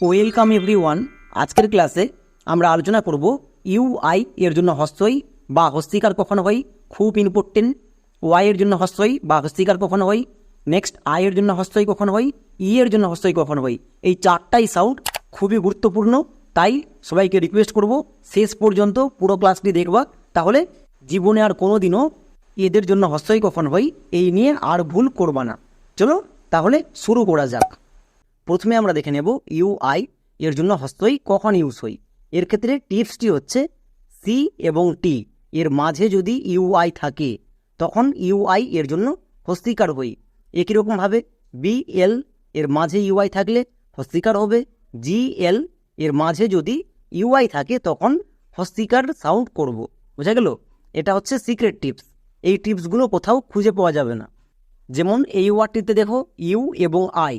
Welcome every one আজকের ক্লাসে আমরা আলোচনা করব ইউআই এর জন্য হস্তই বা হস্তিকার কখন হয় খুব ইম্পর্টেন্ট ওয়াই এর জন্য হস্তই বা হস্তিকার কখন হয় নেক্সট আই এর জন্য হস্তই কখন হয় ই এর জন্য হস্তই কখন হয় এই চারটাই সাউন্ড খুবই গুরুত্বপূর্ণ, তাই সবাইকে রিকোয়েস্ট করব শেষ পর্যন্ত পুরো ক্লাসটি দেখবা, তাহলে জীবনে আর কোনো দিনও এদের জন্য হস্তই কখন হয় এই নিয়ে আর ভুল করবা না। চলো তাহলে শুরু করা যাক। প্রথমে আমরা দেখে নেব ইউআই এর জন্য হস্তই কখন ইউজ হই এর ক্ষেত্রে টিপসটি হচ্ছে সি এবং টি এর মাঝে যদি ইউআই থাকে, তখন ইউআই এর জন্য হস্তিকার হই একই রকমভাবে বি এল এর মাঝে ইউআই থাকলে হস্তিকার হবে। জি এল এর মাঝে যদি ইউআই থাকে, তখন হস্তিকার সাউন্ড করব। বোঝা গেল? এটা হচ্ছে সিক্রেট টিপস এই টিপসগুলো কোথাও খুঁজে পাওয়া যাবে না। যেমন এই ওয়ার্ডটিতে দেখো ইউ এবং আই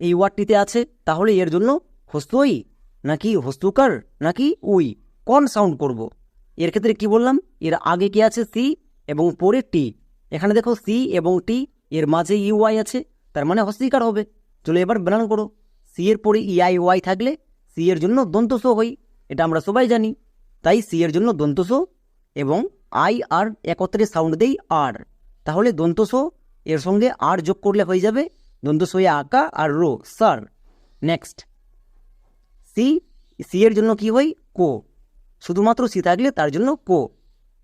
এই ওয়ার্ডটিতে আছে, তাহলে এর জন্য হস্তই নাকি হস্তুকার, নাকি উই, কোন সাউন্ড করব। এর ক্ষেত্রে কি বললাম? এর আগে কি আছে সি এবং পরে টি? এখানে দেখো সি এবং টি, এর মাঝে ইউআই আছে, তার মানে হস্তিকার হবে। চলো এবার বানান করো। সি এর পরে ইআই ওয়াই থাকলে সি এর জন্য দন্তস হই, এটা আমরা সবাই জানি। তাই সি এর জন্য দন্তস এবং আই আর একত্রে সাউন্ড দেই আর। তাহলে দন্তস এর সঙ্গে আর যোগ করলে হয়ে যাবে হয়ে আঁকা আর রো সার নেক্সট। সি সি এর জন্য কি হয়? কো। শুধুমাত্র সি থাকলে তার জন্য কো।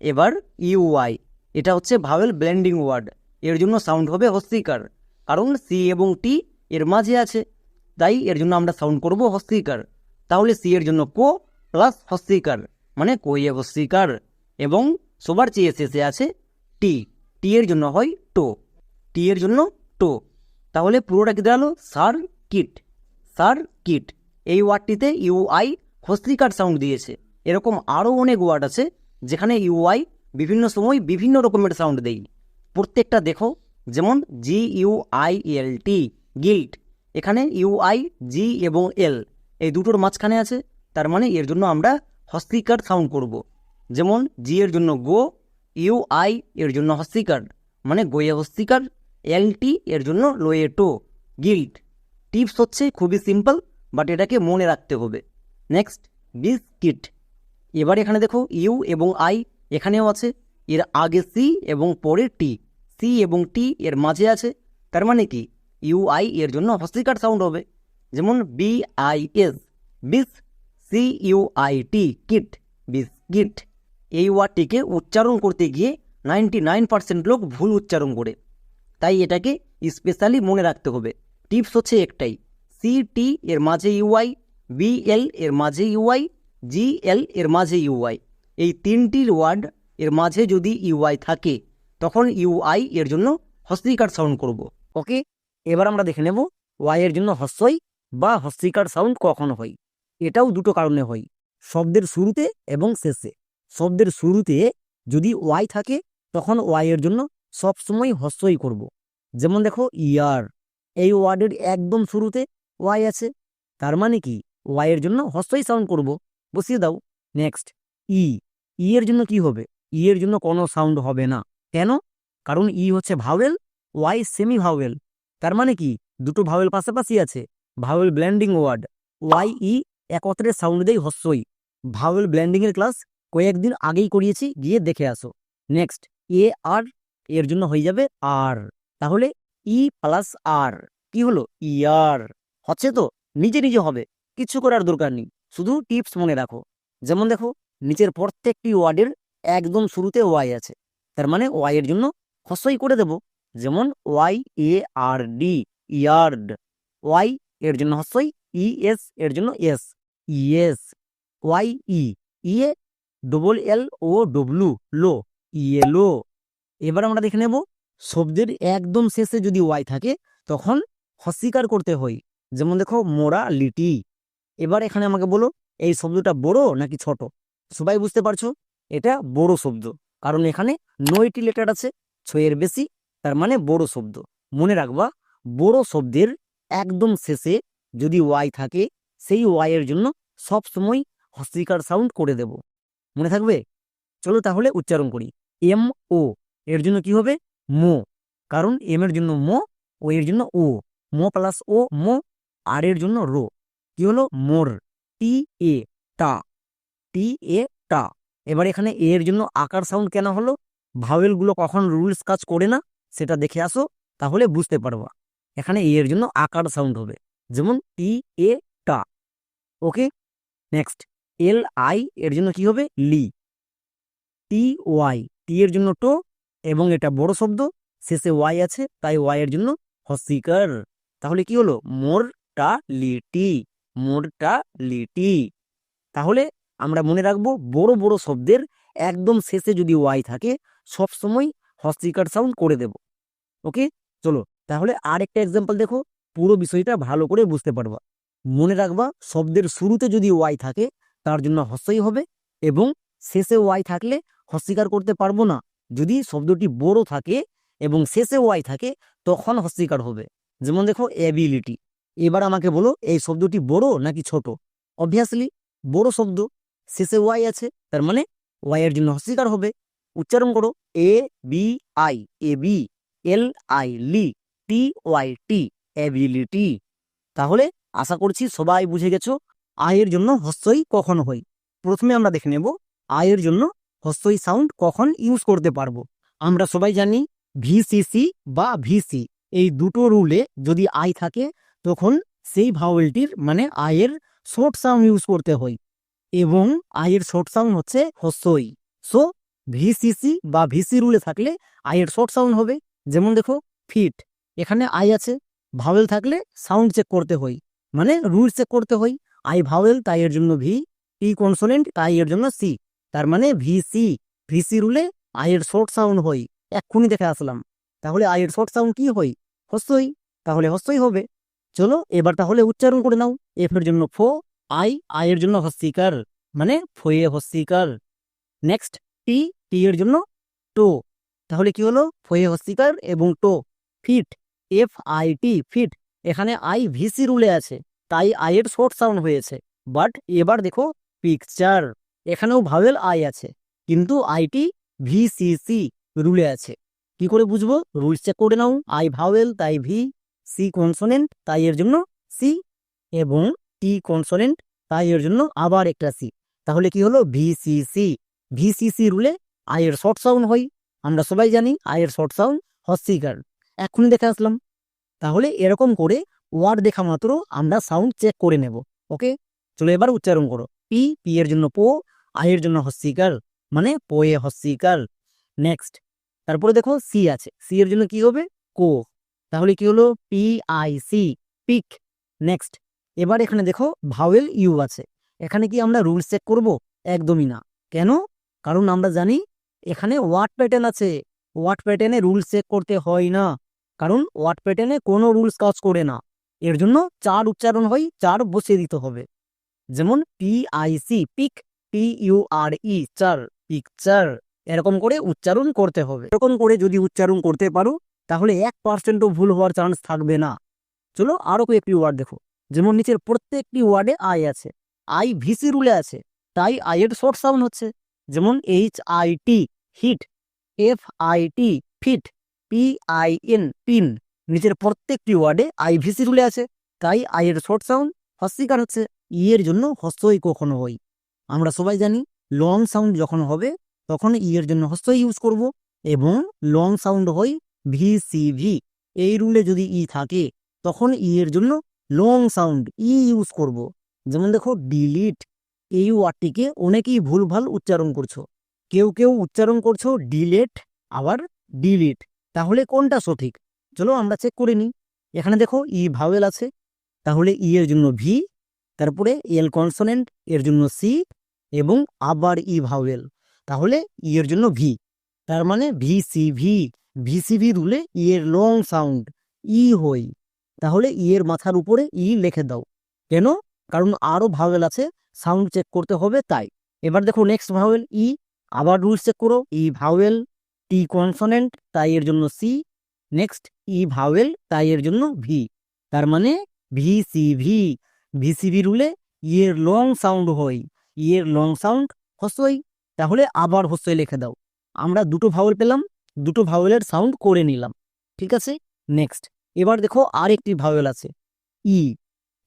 এবার ইউআই এটা হচ্ছে ভাওয়েল ব্লেন্ডিং ওয়ার্ড। এর জন্য সাউন্ড হবে হস্তিকার কারণ সি এবং টি এর মাঝে আছে। তাই এর জন্য আমরা সাউন্ড করব হস্তিকার তাহলে সি এর জন্য কো প্লাস হস্তিকার মানে কোয়ে হস্তিকার এবং সবার চেয়ে শেষে আছে টি। টি এর জন্য হয় টো। টি এর জন্য টো। তাহলে পুরোটা কি দাঁড়াল? সার কিট সার কিট এই ওয়ার্ডটিতে ইউআই হস্তিকার সাউন্ড দিয়েছে। এরকম আরও অনেক ওয়ার্ড আছে যেখানে ইউআই বিভিন্ন সময় বিভিন্ন রকমের সাউন্ড দেই প্রত্যেকটা দেখো। যেমন G U I L T guilt এখানে ইউআই জি এবং এল এই দুটোর মাঝখানে আছে। তার মানে এর জন্য আমরা হস্তিকার সাউন্ড করব। যেমন জি এর জন্য গো ইউ আই এর জন্য হস্তিকার। মানে গোয়ে হস্তিকার। এল টি এর জন্য লোয়ে টো গিল্ট টিপস হচ্ছে খুবই সিম্পল বাট এটাকে মনে রাখতে হবে। নেক্সট বিস্কিট এবার এখানে দেখো ইউ এবং আই এখানেও আছে। এর আগে সি এবং পরে টি। সি এবং টি এর মাঝে আছে। তার মানে কি? ইউ আই এর জন্য হস্তিকার সাউন্ড হবে। যেমন B I S, bis, C U I T, kit, biscuit. এই ওয়ার্ডটিকে উচ্চারণ করতে গিয়ে নাইনটি নাইন পার্সেন্ট লোক ভুল উচ্চারণ করে। তাই এটাকে স্পেশালি মনে রাখতে হবে। টিপস হচ্ছে একটাই সি টি এর মাঝে ইউআই বি এল এর মাঝে ইউআই জি এল এর মাঝে ইউআই এই তিনটির ওয়ার্ড এর মাঝে যদি ইউআই থাকে, তখন ইউআই এর জন্য হস্তিকার সাউন্ড করব। ওকে এবার আমরা দেখে নেব ওয়াই এর জন্য হস্যই বা হস্তিকার সাউন্ড কখন হয়। এটাও দুটো কারণে হয়, শব্দের শুরুতে এবং শেষে। শব্দের শুরুতে যদি ওয়াই থাকে, তখন ওয়াই এর জন্য সবসময় হস্যই করব। যেমন দেখো, ইয়ার। এই ওয়ার্ডের একদম শুরুতে ওয়াই আছে। তার মানে কি? ওয়াই এর জন্য হস্যই সাউন্ড করব। বসিয়ে দাও। নেক্সট ই ই এর জন্য কি হবে? ই এর জন্য কোনো সাউন্ড হবে না। কেন? কারণ ই হচ্ছে ভাওয়েল ওয়াই সেমি ভাওয়েল তার মানে কি? দুটো ভাওয়েল পাশাপাশি আছে। Vowel blending word Y E একত্রে সাউন্ড দেয় হস্যই ভাওয়েল ব্ল্যান্ডিংয়ের ক্লাস কয়েকদিন আগেই করিয়েছি, গিয়ে দেখে আসো। নেক্সট এ আর এর জন্য হয়ে যাবে আর। তাহলে ই প্লাস আর কি হলো? ইয়ার হচ্ছে তো, নিজে নিজে হবে, কিছু করার দরকার নেই। শুধু টিপস মনে রাখো। যেমন দেখো, নিচের প্রত্যেকটি ওয়ার্ডের একদম শুরুতে ওয়াই আছে। তার মানে ওয়াই এর জন্য হস্যই করে দেব। যেমন Y A R D yard Y এর জন্য হস্যই ই এস এর জন্য S yes Y E ye double L O W low yellow এবার আমরা দেখে নেব, শব্দের একদম শেষে যদি ওয়াই থাকে, তখন হস্বীকার করতে হয়। যেমন দেখো, মোরা, লিটি। এবার এখানে আমাকে বলো, এই শব্দটা বড় নাকি ছোট? সবাই বুঝতে পারছ? এটা বড় শব্দ। কারণ এখানে নয়টি লেটার আছে, ছয়ের বেশি, তার মানে বড় শব্দ। মনে রাখবা, বড় শব্দের একদম শেষে যদি ওয়াই থাকে, সেই ওয়াইয়ের জন্য সব সময় হস্তিকার সাউন্ড করে দেব। মনে থাকবে? চলো তাহলে উচ্চারণ করি। এম ও এর জন্য কি হবে? মো। কারণ এম এর জন্য মো, ও এর জন্য ও। মো প্লাস ও মো আর এর জন্য রো। কি হলো? মোর। টি এ টা। টি এ টা। এবার এখানে এ এর জন্য আকার সাউন্ড কেন হলো? ভাওয়েলগুলো কখন রুলস কাজ করে না? সেটা দেখে আসো, তাহলে বুঝতে পারবা। এখানে এ এর জন্য আকার সাউন্ড হবে। যেমন টি এ টা। ওকে নেক্সট এল আই এর জন্য কি হবে? লি টি ওয়াই টি এর জন্য টো এবং এটা বড় শব্দ, শেষে ওয়াই আছে, তাই ওয়াই এর জন্য হসিকার। তাহলে কি হলো? মোর টা লিটি মোরটা লিটি তাহলে আমরা মনে রাখব বড় বড় শব্দের একদম শেষে যদি ওয়াই থাকে, সব সময় হস্তিকার সাউন্ড করে দেব। ওকে? চলো, তাহলে আর একটা এক্সাম্পল দেখো, পুরো বিষয়টা ভালো করে বুঝতে পারবা। মনে রাখবা শব্দের শুরুতে যদি ওয়াই থাকে, তার জন্য হস্যই হবে এবং শেষে ওয়াই থাকলে হস্বীকার করতে পারব না। যদি শব্দটি বড় থাকে এবং শেষে ওয়াই থাকে, তখন হস্বীকার হবে। যেমন দেখো অ্যাবিলিটি এবার আমাকে বলো, এই শব্দটি বড় নাকি ছোট? অবভিয়াসলি বড় শব্দ। শেষে ওয়াই আছে, তার মানে ওয়াই এর জন্য হস্বীকার হবে। উচ্চারণ করো A B I A B L I li T Y T ability তাহলে আশা করছি সবাই বুঝে গেছো, আয়ের জন্য হস্যই কখন হয়। প্রথমে আমরা দেখে নেব, আয়ের জন্য হস্যই সাউন্ড কখন ইউজ করতে পারব? আমরা সবাই জানি ভিসিসি বা ভিসি এই দুটো রুলে যদি আই থাকে, তখন সেই ভাওয়েলটির মানে আয়ের শর্ট সাউন্ড ইউজ করতে হয়। এবং আয়ের শর্ট সাউন্ড হচ্ছে হস্যই সো ভিসিসি বা ভিসি রুলে থাকলে আয়ের শর্ট সাউন্ড হবে। যেমন দেখো ফিট এখানে আই আছে। ভাওয়েল থাকলে সাউন্ড চেক করতে হয়। মানে রুল চেক করতে হয়। আই ভাওয়েল তাই এর জন্য ভি টি কনসোলেন্ট তাই এর জন্য সি তার মানে ভিসি ভিসি রুলে আয়ের শর্ট সাউন্ড হয়। এক্ষুনি দেখে আসলাম। তাহলে আয়ের শর্ট সাউন্ড কি হয়? হস্যই তাহলে হস্যই হবে। চলো এবার তাহলে উচ্চারণ করে নাও। এফ এর জন্য ফো আই আয়ের জন্য হস্তিকার। মানে ফয়ে হস্তিকার। নেক্সট টি টি এর জন্য টো। তাহলে কি হলো? ফয়ে হস্তিকার এবং টো। Fit F I T fit এখানে আই ভিসি রুলে আছে। তাই আইয়ের শর্ট সাউন্ড হয়েছে। বাট এবার দেখো পিকচার এখানেও ভাওয়েল আই আছে, কিন্তু আইটি ভিসিসি রুলে আছে। কি করে বুঝব? রুলস চেক করে নাও। আই ভাওয়েল তাই ভি সি কনসোনেন্ট তাই এর জন্য সি এবং টি কনসোনেন্ট তাই এর জন্য আবার একটা সি তাহলে কি হলো? ভিসিসি ভিসিসি রুলে আয়ের শর্ট সাউন্ড হয়। আমরা সবাই জানি আয়ের শর্ট সাউন্ড হস্তিকার। এক্ষুনি দেখে আসলাম। তাহলে এরকম করে ওয়ার্ড দেখা মাত্র আমরা সাউন্ড চেক করে নেব। ওকে চলো এবার উচ্চারণ করো। পি পি এর জন্য পো আয়ের জন্য হস্তিকার মানে পোয়ে হস্তিকার। নেক্সট তারপরে দেখো সি আছে। সি এর জন্য কি হবে? কো। তাহলে কি হলো? P I C pick. Next এবার এখানে দেখো ভাওয়েল ইউ আছে। এখানে কি আমরা রুলস চেক করব? একদমই না। কেন? কারণ আমরা জানি এখানে ওয়ার্ড প্যাটার্ন আছে। ওয়ার্ড প্যাটার্নে রুলস চেক করতে হয় না। কারণ ওয়ার্ড প্যাটার্নে কোনো রুলস কাজ করে না। এর জন্য চার উচ্চারণ হয়, চার বসিয়ে দিতে হবে। যেমন P I C pick. P U R E চার পিকচার এরকম করে উচ্চারণ করতে হবে। এরকম করে যদি উচ্চারণ করতে পারো, তাহলে এক পার্সেন্টও ভুল হওয়ার চান্স থাকবে না। চলো আরও কয়েকটি ওয়ার্ড দেখো। যেমন নিচের প্রত্যেকটি ওয়ার্ডে আই আছে। আই ভিসি রুলে আছে। তাই আই এর শর্ট সাউন্ড হচ্ছে। যেমন H I T hit F I T fit P I N pin নিচের প্রত্যেকটি ওয়ার্ডে আই ভিসি রুলে আছে। তাই আই এর শর্ট সাউন্ড হস্তিকার হচ্ছে। ই এর জন্য হস্তই কখনো হয় আমরা সবাই জানি লং সাউন্ড যখন হবে, তখন ই এর জন্য হস্ত ইউজ করব এবং লং সাউন্ড হয় ভি সি ভি এই রুলে যদি ই থাকে, তখন ই এর জন্য লং সাউন্ড ই ইউজ করব। যেমন দেখো ডিলিট এই ওয়ার্ডটিকে অনেকেই ভুলভাল উচ্চারণ করছ। কেউ কেউ উচ্চারণ করছ ডিলেট আবার ডিলিট তাহলে কোনটা সঠিক? চলো আমরা চেক করে নিই। এখানে দেখো ই ভাওয়েল আছে, তাহলে ই এর জন্য ভি তারপরে এল কনসোনেন্ট এর জন্য সি এবং আবার ই ভাওয়েল। তাহলে ই এর জন্য ভি। তার মানে ভি সি ভি ভিসিভি রুলে ই এর লং সাউন্ড ই হই। তাহলে ই এর মাথার উপরে ই লিখে দাও। কেন? কারণ আরও ভাওয়েল আছে সাউন্ড চেক করতে হবে তাই। এবার দেখো নেক্সট ভাওয়েল, ই। আবার রুলস চেক করো, ই ভাওয়েল টি কনসোনেন্ট তাই এর জন্য সি নেক্সট ই ভাওয়েল, তাই এর জন্য ভি তার মানে ভি সি ভি ভিসিভি রুলে ইয়ের লং সাউন্ড হয় ইয়ের লং সাউন্ড হস্যই তাহলে আবার হস্যই লিখে দাও। আমরা দুটো ভাওয়েল পেলাম, দুটো ভাওয়েলের সাউন্ড করে নিলাম। ঠিক আছে? নেক্সট এবার দেখো আর একটি ভাওয়েল আছে। ই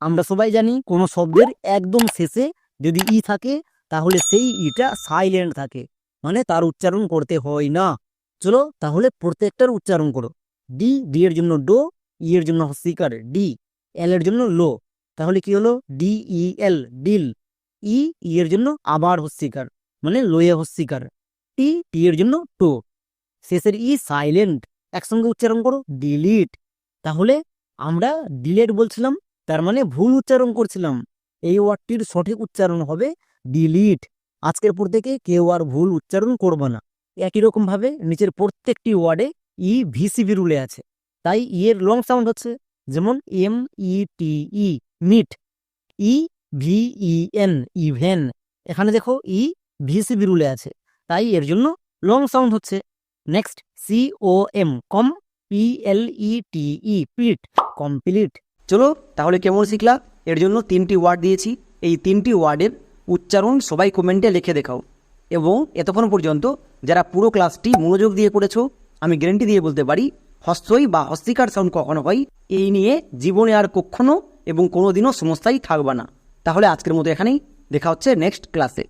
আমরা সবাই জানি কোনো শব্দের একদম শেষে যদি ই থাকে, তাহলে সেই ইটা সাইলেন্ট থাকে। মানে তার উচ্চারণ করতে হয় না। চলো তাহলে প্রত্যেকটার উচ্চারণ করো। ডি ডি এর জন্য ডো ই এর জন্য হস্তিকার ডি এল এর জন্য লো। তাহলে কি হলো? ডি ই এল ডিল ই ই এর জন্য আবার হস্তিকার মানে লোয়ে হস্তিকার। টি টি এর জন্য টো। শেষের ই সাইলেন্ট, একসঙ্গে উচ্চারণ করো, ডিলিট। তাহলে আমরা ডিলেট বলছিলাম, তার মানে ভুল উচ্চারণ করছিলাম। এই ওয়ার্ডটির সঠিক উচ্চারণ হবে ডিলিট। আজকের পর থেকে কেউ আর ভুল উচ্চারণ করবে না। একই রকম ভাবে নিচের প্রত্যেকটি ওয়ার্ডে ই ভিসিবি রুলে আছে। তাই ই এর লং সাউন্ড হচ্ছে যেমন M, E, T, E, meet. E V E N even এখানে দেখো ই ভিসিবি রুলে আছে। তাই এর জন্য লং সাউন্ড হচ্ছে। Next C O M com P L E T E plete complete চলো, তাহলে কেমন শিখলা? এর জন্য তিনটি ওয়ার্ড দিয়েছি। এই তিনটি ওয়ার্ডের উচ্চারণ সবাই কমেন্টে লিখে দেখাও। এবং এতক্ষণ পর্যন্ত যারা পুরো ক্লাসটি মনোযোগ দিয়ে করেছ আমি গ্যারেন্টি দিয়ে বলতে পারি, হস্তই বা হস্তিকার সাউন্ড কখনো হয়, এই নিয়ে জীবনে আর কখনো এবং কোনোদিনও সমস্যাই থাকবে না। তাহলে আজকের মতো এখানেই। দেখা হচ্ছে নেক্সট ক্লাসে